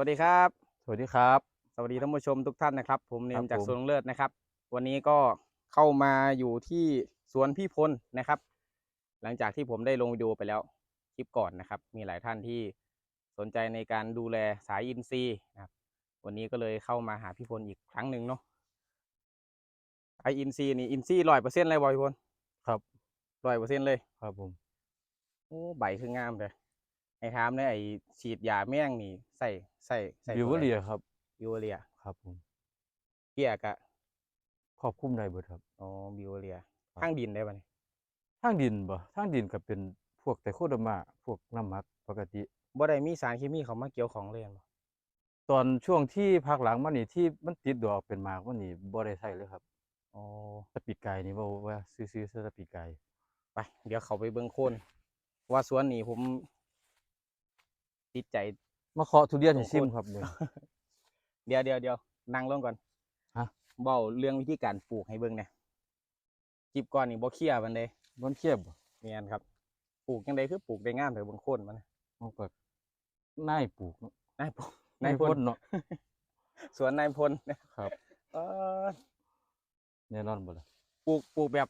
วัสดีครับ สวัสดีครับ สวัสดีท่านผู้ชมทุกท่านนะครับ ผมเนครัมบจากผมสวนลุงเลิศนะครับ วันนี้ก็เข้ามาอยู่ที่สวนพี่พลนะครับ หลังจากที่ผมได้ลงวิดีโอไปแล้วคลิปก่อนนะครับ มีหลายท่านที่สนใจในการดูแลสายอินทรีย์นะครับ วันนี้ก็เลยเข้ามาหาพี่พลอีกครั้งหนึ่งเนาะสายอินทรีย์นี่อินทรีย์ร้อยเปอร์เซ็นต์เลยบอยพี่พลครับร้อยเปอร์เซ็นต์เลยครับผมโอ้ใบคืองามเลย ไอ้ถามเนี่ยไอ้ฉีดยาแม่งนี่ใส่ใส่ใส่บิวเวอตัวไหนเรียครับบิวเรียครับผมเปียกอะครอบคลุมได้เบิดครับอ๋อบิวเรียครับข้างดินได้ปะเนี่ยทางดินบ่ทางดินก็เป็นพวกแต่โคดมาพวกน้ำหมักปกติบ่ได้มีสารเคมีเขามาเกี่ยวของเลยแม่นบ่ตอนช่วงที่พักหลังมานี่ที่มันติดดอกเป็นหมากมันนี่บ่ได้ใช้เลยครับอ๋อสปีกไก่นี่บ่ว่าซื้อๆสปีกไก่ไปเดี๋ยวเขาไปเบิ่งโคนว่าสวนนี้ผม ติดใจ มาเคาะทุเรียนให้โอ้โหซิมครับนี่เดี๋ยวเดี๋ยวเดี๋ยวนั่งลงก่อนฮะ เบ้าเรื่องวิธีการปลูกให้เบิ่งเนี่ยคลิปก่อนนี่บ่เคลียร์มันเด้มันเคียบบ่แม่นครับ ปลูกจังไดคือปลูกได้งามแต่เบิ่งโคนมันมันก็นายปลูกเนาะนายปลูกนายนายพพ่ลนเนาะ สวนนายพลครับ เออแน่นอนบ่ล่ะปลูกปลูกแบบ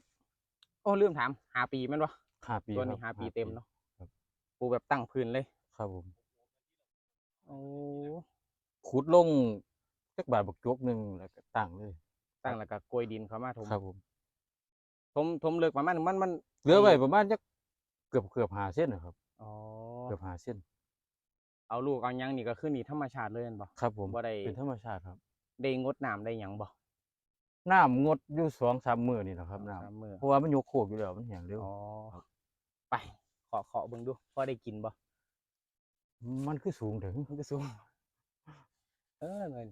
โอ้ลืมถามหาปีแม่นบ่ห้าปีตัวนี้คหารับปีเต็มเนาะครับ ปลูกแบบตั้งพื้นเลย ครับผม โอ้ขุดลงจักบาทบักจกหนึงแล้วก็ตั้งเลย ตั้งแล้วก็โกยดินเข้ามาถมครับผมถมถมเลิกประมาณมันมันเหลือไว้ไอ้ประมาณจักเกือบเกือบ5เส้นนะครับอ๋อเกือบ5เส้น เอาลูกเอาหยังนี่ก็คือนี่ธรรมชาติเลยแม่นบ่ครับ ผมบ่ได้เป็นธรรมชาติครับ ได้งดน้ำได้หยังบ่น้ำงดอยู่สองสามมื้อนี่แหละครับสองน้สามมื้อำเพราะว่ามันยกโคกอยู่แล้วมันแห้งเร็วอ๋อไปขอขอเบิ่งดูพอได้กินบ่ มันคือสูงถึงมันก็สูง เออเงิน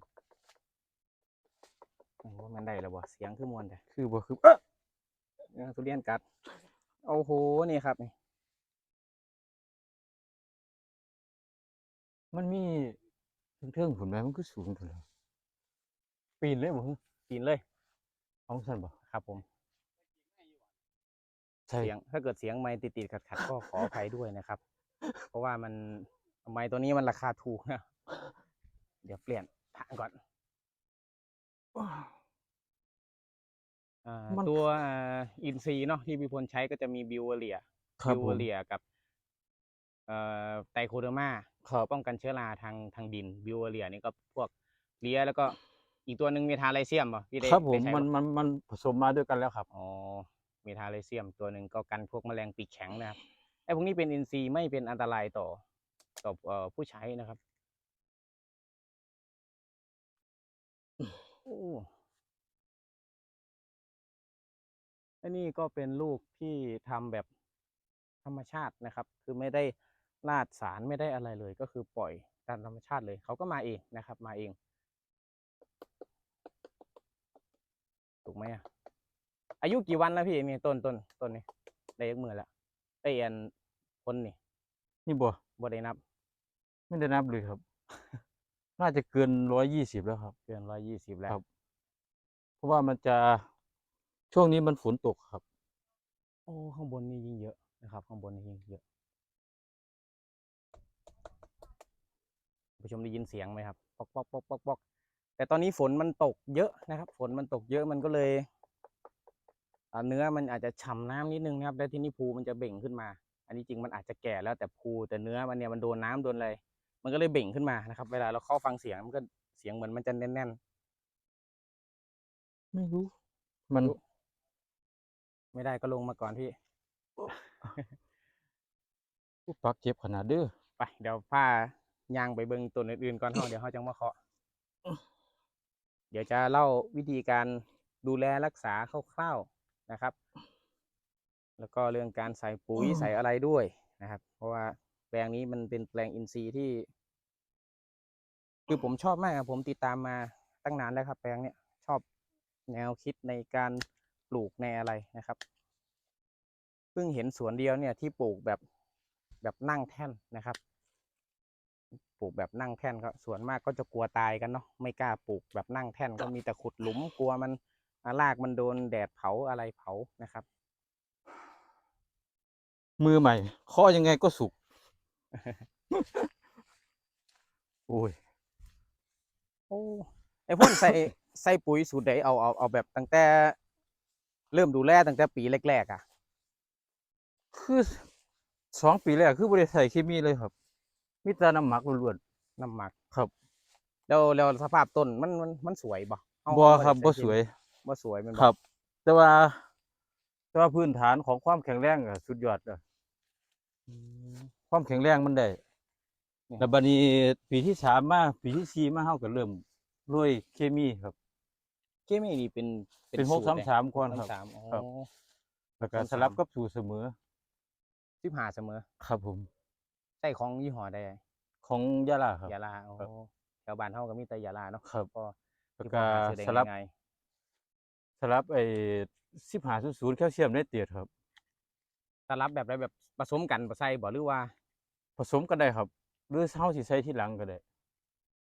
โอ้ว่ามันได้แล้วบ่เสียงคือมวนแต่คือบ่คือเออทุเรียนกัดโอ้โหนี่ครับนี่มันมีเทิงๆผลไหมมันคือสูงถึงปีนเลยบ่ฮึกินเลยเอาซั่นบ่ครับผมใช่เสียงถ้าเกิดเสียงไม้ติดๆขัดๆก็ขออภัยด้วยนะครับ เพราะว่ามัน ไม้ตัวนี้มันราคาถูกนะ เดี๋ยวเปลี่ยนทางก่อนอ่าตัวอินซีเนาะที่พี่พลใช้ก็จะมีบิวเวอเรียครับบิวผเวอมเรียกับเอ่อไตโคเดอร์มาครับป้องกันเชื้อราทางทางดินบิวเวอเรียนี่ก็พวกเลียแล้วก็อีกตัวหนึ่งเมทาไลเซียมป่ะพี่ได้ครับผมได้ใช้มันปะมันมันผสมมาด้วยกันแล้วครับอ๋อเมทาไลเซียมตัวหนึ่งก็กันพวกแมลงปีกแข็งนะครับไอ้พวกนี้เป็นอินทรีย์ไม่เป็นอันตรายต่อ ต่อเอ่อผู้ใช้นะครับโอ้อันนี้ก็เป็นลูกที่ทำแบบธรรมชาตินะครับ คือไม่ได้ราดสารไม่ได้อะไรเลย ก็คือปล่อยตามธรรมชาติเลย เขาก็มาเองนะครับ มาเอง ถูกไหมอะ อายุกี่วันแล้วพี่นี่ต้นต้นต้นนี้ได้ยักมือแล้วไอเอ็นคนนี่ นี่บ่บ่ได้นับ ไม่ได้นับเลยครับ น่าจะเกิน120แล้วครับ เกินร้อยยี่สิบแล้วครับ เพราะว่ามันจะช่วงนี้มันฝนตกครับ โอ้ข้างบนนี่ยิ่งเยอะนะครับ ข้างบนนี่ยิ่งเยอะผู้ชมได้ยินเสียงไหมครับปอกปอกปอกปอกปอกแต่ตอนนี้ฝนมันตกเยอะนะครับ ฝนมันตกเยอะมันก็เลยอ่าเนื้อมันอาจจะฉ่ำน้ำนิดนึงนะครับ แล้วที่นี่ภูมันจะเบ่งขึ้นมา อันนี้จริงมันอาจจะแก่แล้วแต่ภูแต่เนื้อมันเนี่ยมันโดนน้ำโดนอะไร มันก็เลยเบ่งขึ้นมานะครับ เวลาเราเข้าฟังเสียงมันก็เสียงเหมือนมันจะแน่นไม่รู้ มันๆไม่ได้ก็ลงมาก่อนพี่ผู้ปักเจ็บขนาดเด้อไปเดี๋ยวผ้ายางไปเบิ่งตัวอื่นๆก่อนเฮาเดี๋ยวเฮาจังมาเคาะ เดี๋ยวจะเล่าวิธีการดูแลรักษาคร่าวๆนะครับ แล้วก็เรื่องการใส่ปุ๋ยใส่อะไรด้วยนะครับ เพราะว่าแปลงนี้มันเป็นแปลงอินทรีย์ที่ คือผมชอบมากครับผมติดตามมาตั้งนานแล้วครับ แปลงเนี้ยชอบแนวคิดในการปลูกในอะไรนะครับเพิ่งเห็นสวนเดียวเนี่ยที่ปลูกแบบแบบนั่งแท่นนะครับ ปลูกแบบนั่งแท่นก็ส่วนมากก็จะกลัวตายกันเนาะไม่กล้าปลูกแบบนั่งแท่นก็มีแต่ขุดหลุมกลัวมันอ่ารากมันโดนแดดเผาอะไรเผานะครับ มือใหม่เคาะยังไงก็สุก โอ้ยอ้ ไอ้พ่นใส่ใส่ปุ๋ยสูตรใดเอาเอาเอาแบบตั้งแต่ เริ่มดูแลตั้งแต่ปีแรกๆอะ คือสองปีแรกคือบริใส่เคมีเลยครับมีแต่น้ำหมักล้วนน้ำหมักครับ แล้วแล้วสภาพต้นมันมันมันสวยบ่เฮาๆบ่เาครับได้บ่ใเคสวยบ่สวยแมันครับ แต่ว่า แต่ว่าพื้นฐานของความแข็งแรงอะสุดยอดอะอืมความแข็งแรงมันได้เนี่ย แล้วบัดนี้ปีที่สามมาปีที่สี่มาเฮาก็เริ่มลุยเคมีครับเคมีนี่เป็นเป็นหกสูตรสามใดสามก่อนครับสามอ๋อครับ แล้วก็หกสามสลับกับสูตรเสมอสิบห้าเสมอครับผมใช่ของยี่ห้อใดของยาลาครับ ยาลาโอ้ครับแถวบ้านเฮาก็มีแต่ยาลาเนาะครับก็แล้วที่ก็พ่อหาซื้อได้สลับง่ายสลับไอ้สิบหาศูนย์แคลเซียมไนเตรตครับๆสลับแบบใดแบบผสมกันบ่ใส่บ่หรือว่า ผสมกันได้ครับ หรือเฮาสิใส่ที่หลังก็ได้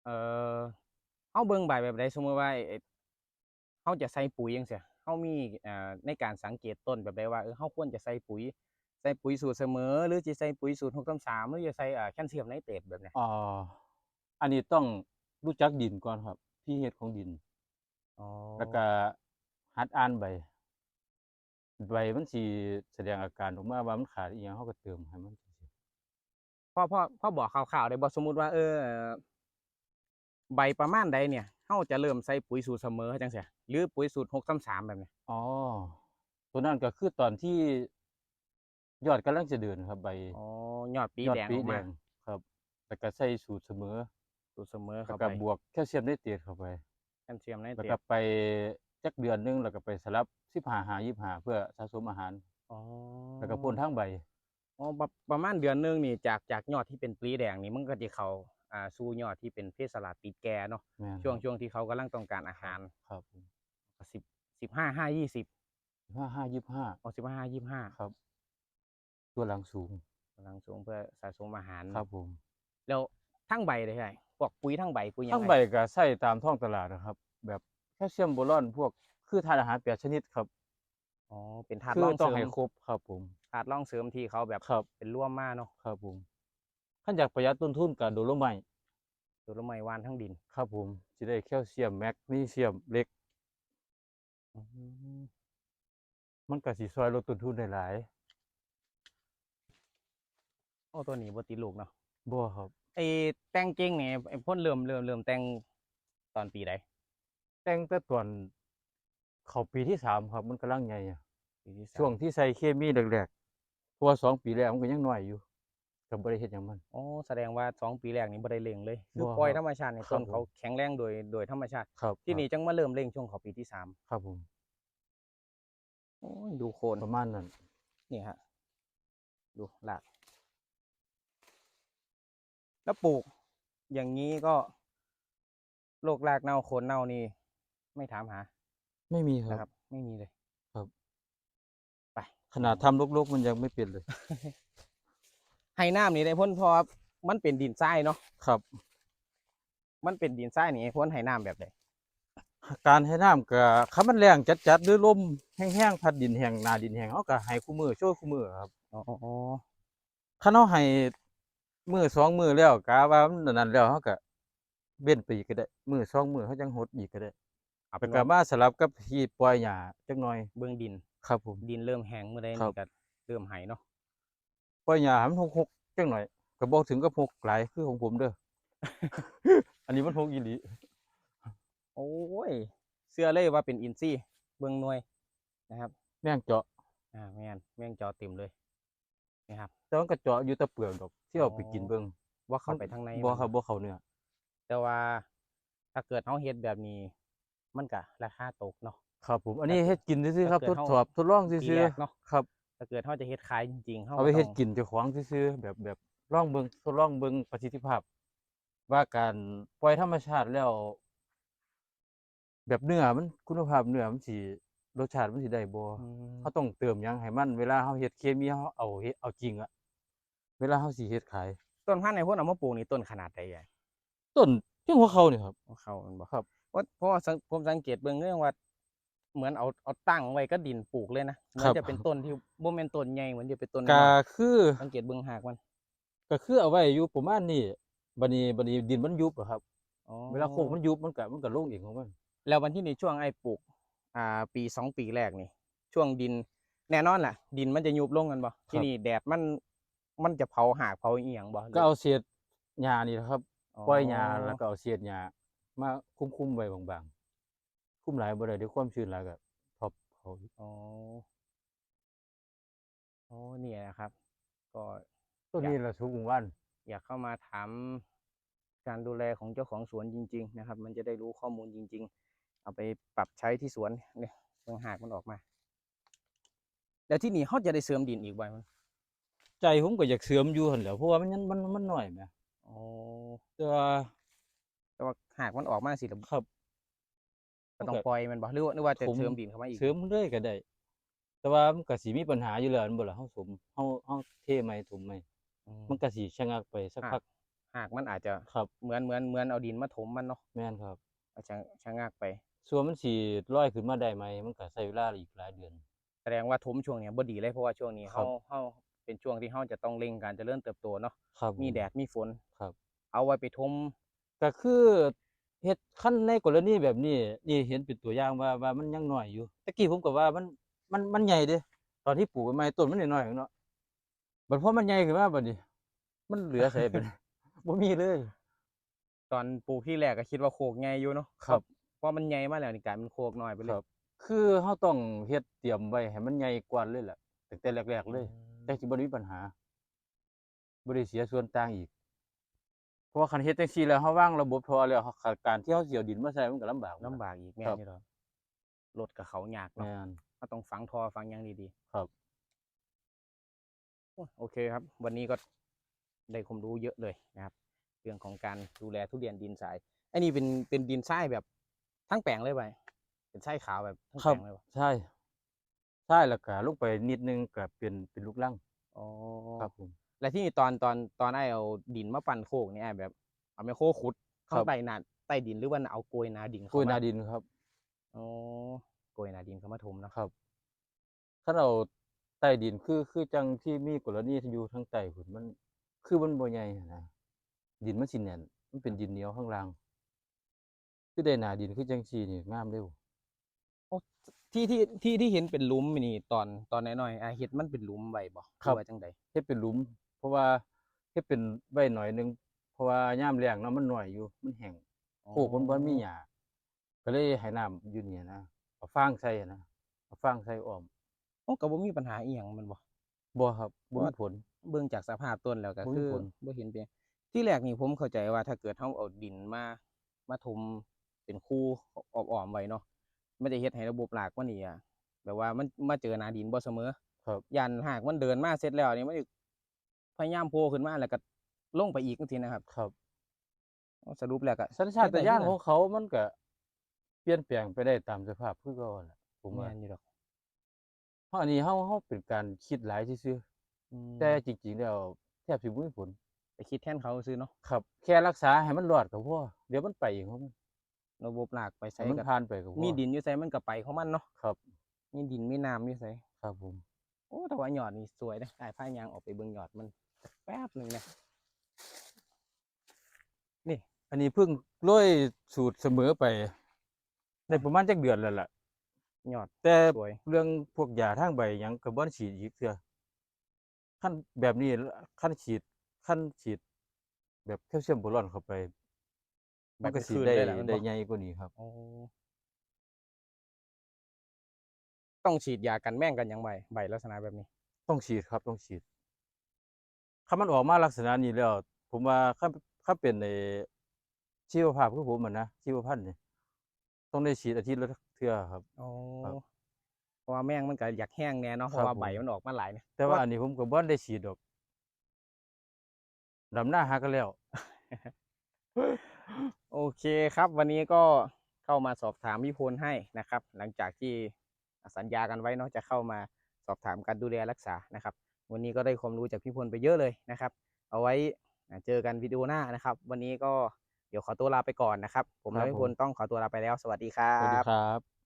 เออเฮาเบิ่งใบแบบใดสมมุติว่าไอ้เฮาจะใส่ปุ๋ยจังซี่เฮามีเอ่อในการสังเกตต้นแบบใดว่าเออเฮาควรจะใส่ปุ๋ยใส่ปุ๋ยสูตรเสมอ หรือจะใส่ปุ๋ยสูตร633หรือจะใส่อ่าแคลเซียมไนเตรตแบบเนี้ยอ่าอันนี้ต้องรู้จักดินก่อนครับที่เฮ็ดของดินอ๋อแล้วก็หัดอ่านใบ ใบมันสิแสดงอาการออกมาว่ามันขาดอีหยังเฮาก็เติมให้มันจังซี้ พ่อพ่อพ่อบอกข่าวๆได้บ่สมมุติว่าเออ ใบประมาณใดเนี่ยเฮาจะเริ่มใส่ปุ๋ยสูตรเสมอจังซี่หรือปุ๋ยสูตร633แบบเนี้ยอ๋อตัวนั้นก็คือตอนที่ยอดกำลังจะเดินครับใบอ๋อยอดปียอดแดงปีออกแดมางครับแล้วก็ใส่สูตรเสมอ สูตรเสมอแล้วเข้าก็ไปบวกแคลเซียมไนเตรตเข้าไปแคลเซียมไนแล้วเตรก็ตไปจักเดือนหนึงแล้วก็ไปสลับ15หา25เพื่อสะสมอาหารอ๋อแล้วก็พ่นทางใบ อ๋อประประมาณเดือนหนึงนี่จากจากยอดที่เป็นปลีแดงนี่มันก็จะเข้าอ่าสู่ยอดที่เป็นเพศสลัดติดแก่เนาะแม่นช่วงครับช่วงที่เขากำลังต้องการอาหารครับผมสิบสิบห้าห้ายี่สิบ15 5 25อ๋อสิบห้ายี่ห้าครับ ตัวหลังสูงกำลังสูงเพื่อสะสมอาหารครับผมแล้วทั้งใบเลยใช่พวกปุ๋ยทั้งใบปุ๋ยหยังทั้งไงใบก็ใส่ตามท้องตลาดนะครับ แบบแคลเซียมโบรอนพวกคือธาตุอาหารแปดชนิดครับ อ๋อเป็นถาดคือร่องต้องเสริให้มครบครับผม ถาดร่องเสริมที่เขาแบบครับ เป็นร่วมมาเนาะครับผมขั้นอยากประหยัดต้นทุนกับโดโลไมต์ตัวละไม้วานทั้งดินครับผมจะได้แคลเซียมแมกนีเซียมเหล็ก อืมมันก็สิซอยลดต้นทุนได้หลายโอ้ตัวนี้บ่ติดลูกเนาะบ่ครับไอ้แต่งเก่งนี่ไอ้พ่นเริ่มเริ่มเริ่มแต่งตอนปีใดแต่งแต่ตอน เข้าปีที่สามครับ มันกำลังใหญ่อะปีที่สามช่วงที่ใส่เคมีแรกๆเพราะว่าสองปีแรกมันก็ยังน้อยอยู่ก็บ่ได้เฮ็ดหยังมันอ๋อแสดงว่าสองปีแรกนี่บ่ได้เร่งเลยคือบ่ปล่อยครับธรรมชาติในครัต้บนเขาผมแข็งแรงโดยโดยธรรมชาติครับที่ครับนี่จังมาเริ่มเร่งช่วงเขาปีที่สามครับผมโอ้ยดูโคนประมาณนั้นนี่ฮะดูหลากแล้วปลูก อย่างนี้ก็โรครากเน่าโคนเน่านี่ไม่ถามหา ไม่มีคนะครัรับ บ ไม่มีเลยไปขนาดทำลกๆมันยังไม่เป็นเลย ให้น้ำนี่ได้พ้นเพราะว่ามันเป็นดินทรายเนาะครับ มันเป็นดินทรายนี่ให้พ้นให้น้ำแบบใดการให้น้ำก็คันมันแรงจัดๆหรือลมแห้งๆพัดดินแห้งหน้าดินแห้งเฮาก็ให้คู่มือช่วยคู่มือครับอ๋ออ๋ออ๋อคันเฮาให้มือสองมือแล้วกะว่ามันนั่นแล้วเฮาก็เว้นไปอีกก็ได้มือสองมือเฮาจังหดอีกก็ได้ เอาเป็แล้วนก็ว่ามาสลับกับที่ปล่อยหญ้าจักหน่อยเบื้องดิน ครับผม ดินเริ่มแห้งเมื่อใดครันี่บก็เริ่มไหายเนาะปล่อยหญ้าให้มันหกๆจักหน่อยก็บ่ถึงกับหกหลายคือของผมเด้อ อันนี้มันหกอีหลีโอ้ยเสื้อเลยว่าเป็นอินซี่เบื้องหน่วยนะครับแม่งเจาะอ่าแม่นแม่งจอเต็มเลยนะครับ แต่มันก็เจาะอยู่แต่เปลือกดอกที่เอาไปกินอ๋อเบิ่งว่าเข้ามันไปทางในบ่มัน ครับบ่เข้าเนื้อแต่ว่าถ้าเกิดเขาเฮ็ดแบบนี้ มันก็ราคาตกเนาะ ครับผม อันนี้ถ้าเฮ็ดกินซื่อๆครับถ้าทเกิดดสอบทดลองปีซื่อแรกเนาะๆครับถ้าเกิดเขาจะเฮ็ดขายจริงๆเขาเอาไปก็เฮ็ดต้องกินเจ้าของซื่อๆแบบแบบลองเบิ่งทดลองเบิ่งประสิทธิภาพ ว่าการปล่อยธรรมชาติแล้ว แบบเนื้อมันคุณภาพเนื้อมันสิรสชาติมันสิได้บ่อืมเขาต้องเติมหยังให้มันเวลาเฮาเฮ็ดเคมีเฮาเอาเฮ็ดเอาจริงอะเวลาเฮาสิเฮ็ดขาย ต้นพันธุ์ในพวกเอามาปลูกนี่ต้นขนาดใดใหญ่ต้นเพียงหัวเขานี่ครับของเขามันบ่ครับ เพราะเพราะว่าสังผมสังเกตเบิ่งเรื่องว่า เหมือนเอาเอาตั้งไว้ก็ดินปลูกเลยนะเหมือครันบจะเป็นต้นที่บ่แม่นต้นใหญ่เหมือนจะเป็นต้นก็น้อยคือๆสังเกตเบิ่งหากมันก็คือเอาไว้อยู่ประมาณนี้บัดนี้บัดนี้ดินมันยุบอะครับอ๋อเวลาโคกมันยุบมันก็มันก็ลงเองของมัน แล้ววันที่ในช่วงไอ้ปลูก อ่า ปีสองปีแรกนี่ช่วงดิน แน่นอนแหละดินมันจะยุบลงกันบ่ที่นี่แดดมันมันจะเผาหากเผาอีหยังบ่ก็เอาเศษหญ้านี่แหละครับปล่อยหญ้าแล้วก็เอาเศษหญ้า มาคุ้มๆไว้บางๆ คุ้มหลายบ่ได้เดี๋ยวความชื้นหลายก็พอเผาอีกอ๋อโอ้เนี่ยนะครับ ก็ต้นนี้ละสุกวัน อยากเข้ามาถามการดูแลของเจ้าของสวนจริง ๆ นะครับ มันจะได้รู้ข้อมูลจริง ๆ เอาไปปรับใช้ที่สวนเนี่ยยังหากมันออกมา แล้วที่นี่เขาจะได้เสริมดินอีกบ่อยมั้ยใจผมก็อยากเสริมอยู่หั่นแหล้วเพราะว่ามันยังมันมันน้อยแหมอ๋อแต่ว่า แต่ว่าหากมันออกมาสิแล้วครับ ก็ต้องมันก็ปล่อยมันบ่หรือว่าหรือว่าจะผม เสริมดินเข้ามาอีกเสริมเลยก็ได้ แต่ว่ามันก็สิมีปัญหาอยู่แล้วแม่นบ่ล่ะเฮาสมเฮาเฮาเทใหม่ถมใหม่อืม มันก็สิชะงักไปสักอะพักหากมันอาจจะครับ เหมือนเหมือนเหมือนเอาดินมาถมมันเนาะแม่นครับอาจจะชะงักไป ส่วนมันสิลอยขึ้นมาได้ไหม มันก็ใช้เวลาอีกหลายเดือน แสดงว่าถมช่วงเนี้ยบ่ดีเลยเพราะว่าช่วงนี้ครัเฮาบ เฮาเป็นช่วงที่เฮาจะต้องเร่งการเจริญเติบโตเนาะครับมีผแดดมีฝน ครับ เอาไว้ไปถม ก็คือเฮ็ดคันในกรณีแบบนี้นี่เห็นเป็นตัวอย่างว่าว่ามันยังน้อยอยู่ตะกี้ผมก็ว่ามันมันมันใหญ่เด้ตอนที่ปลูกใหม่ๆต้นมันน้อยๆเนาะบัดพอมันใหญ่ขึ้นมาบัดนี้ มันเหลือใส่เป็นบ่มีเลยตอนปลูกที่แรกก็คิดว่าโคกใหญ่อยู่เนาะครับเพราะมันใหญ่มาแล้วนี่กลายเป็นโคกน้อยไปเลคยรับ คือเฮาต้องเฮ็ดเตรียมไว้ให้มันใหญ่กว่าเลยแหละตั้งแต่แรกๆเลยแต่สิบ่ได้มีปัญหาบ่ได้เสียส่วนต่างอีก เพราะว่าคันเฮ็ดจังซี่แล้วเฮาวางระบบทอแล้วเฮาการที่เฮาสิเอาดินมาใส่มันก็ลำบาก ลำบากอีกแม่ครับ นี่ดอกรถกับเขายากเนาะแม่นก็ต้องฝังทอฝังหยังดีครับๆโอ้โอเคครับ วันนี้ก็ได้ความรู้เยอะเลยนะครับ เรื่องของการดูแลทุเรียนดินทรายไอ้นี่เป็นเป็นดินทรายแบบทั้งแปลงเลยไปเป็นทรายขาวแบบทั้งคแปรัลบงเลยวะใช่ใช่แล้วก็ลงไปนิดนึงก็เป็นเป็นลูกรังอ๋อครับผม และที่นี่ตอนตอนตอนไอ้เอาดินมาปั่นโคกนี่ไอ้แบบ เอาไมโครขุดข้างใต้นาใต้ดินหรือว่าเอาโกยนาดินเข้กุยมนาดินครับอ๋อโกยนาดินเข้ามาถมเนาะครับ ถ้าเราใต้ดินคือคือจังที่มีกรณีที่อยู่ทางใต้พุ่นมัน คือมันบ่ใหญ่หั้นนะดินมันสิแน่นมันเป็นดินเหนียวข้างล่าง คือได้หนาดินคือจังซี่นี่งามเร็วที่ที่ที่ที่เห็นเป็นหลุมนี่ตอนตอนน้อยๆไอ้เห็ดมันเป็นหลุมไว้บ่หอว่าจังใดเฮ็ดเป็นหลุม เพราะว่าเฮ็ดเป็นไว้หน่อยหนึงเพราะว่ายามแล้งเนาะมันน้อยอยู่ มันแห้งโคกมันบ่มีหญ้าก็เลยให้น้ำอยู่นี่นะเอาฟางใส่อะนะเอาฟางใส่อ้อมโอ้ก็บ่มีปัญหาอีหยังแมันบ่บ่ครับบ่มีว่าผลเบิ่งจากสภาพต้นแล้วก็บ่มีคือผลบ่เห็นเป็นที่แรกนี่ผมเข้าใจว่าถ้าเกิดเฮาเอาดินมามาถมเป็นคูอ้อมๆไว้เนาะมันจะเฮ็ดให้ระบบรากมันนี่อะแบบว่ามันมาเจอหน้าดินบ่เสมอ ครับยันหากมันเดินมาเสร็จแล้วนี่มันสิ พยายามโผล่ขึ้นมาแล้วก็ลงไปอีกจังซี่นะครับ ครับสรุปแล้วก็สัญชาตเฮ็ดได้ญาณคือของเขามันก็เปลี่ยนแปลงไปได้ตามสภาพคือเก่าแหละผมว่าแม่นอยู่ดอกเพราะอันนี้เฮาเฮาเป็นการคิดหลายซื่ออืมๆแต่จริงๆแล้วแทบสิบ่มีผลไปคิดแทนเขาซื้อเนาะครับ แค่รักษาให้มันรอดก็พอเดี๋ยวมันไปเองของมันระบบรากไปให้ใช้มันกับผ่านไปก็พอมีดินอยู่ไสมันก็ไปของมันเนาะครับมีดินมีน้ำอยู่ไสครับผมโอ้แต่ว่ายอดนี่สวยนะไอ้พายยางออกไปเบิ่งยอดมัน แป๊บหนึงนะอันนี้เพิ่งโรยสูตรเสมอไปได้ประมาณจักเดือนแล้วล่ะยอดแต่สวย เรื่องพวกยาทางใบหยังก็บ่ได้ฉีดอีกเทื่อขั้นแบบนี้ขั้นฉีดขั้นฉีด แบบแคลเซียมโบรอนเข้าไป มันก็สิคืนได้แหละมันได้บ่ใหญ่กว่านี้ครับ โอ้ต้องฉีดยากันแม่งกันหยังใบใบลักษณะแบบนี้ ต้องฉีดครับต้องฉีด ถ้ามันออกมาลักษณะนี้แล้ว ผมว่าถ้าถ้าเป็นในชีวภาพคือผมมันนะชีวพันธุ์นี่ต้องได้ฉีดอาทิตย์ละเทื่อครับ โอ้ครับเพราะว่าแม่งมันก็อยากแห้งแน่เนาะเพครัราะบว่าใบผมมันออกมาหลายเนี่ยแต่ว่าอันนี้ผมก็บ่ได้ฉีดดอกดำหน้าหากันแล้ว โอเคครับ วันนี้ก็เข้ามาสอบถามพี่พลให้นะครับ หลังจากที่สัญญากันไว้เนาะจะเข้ามาสอบถามการดูแลรักษานะครับ วันนี้ก็ได้ความรู้จากพี่พลไปเยอะเลยนะครับ เอาไว้เจอกันวิดีโอหน้านะครับ วันนี้ก็เดี๋ยวขอตัวลาไปก่อนนะครับ ผมและพี่พลต้องขอตัวลาไปแล้ว สวัสดีครัสวัสดีครับ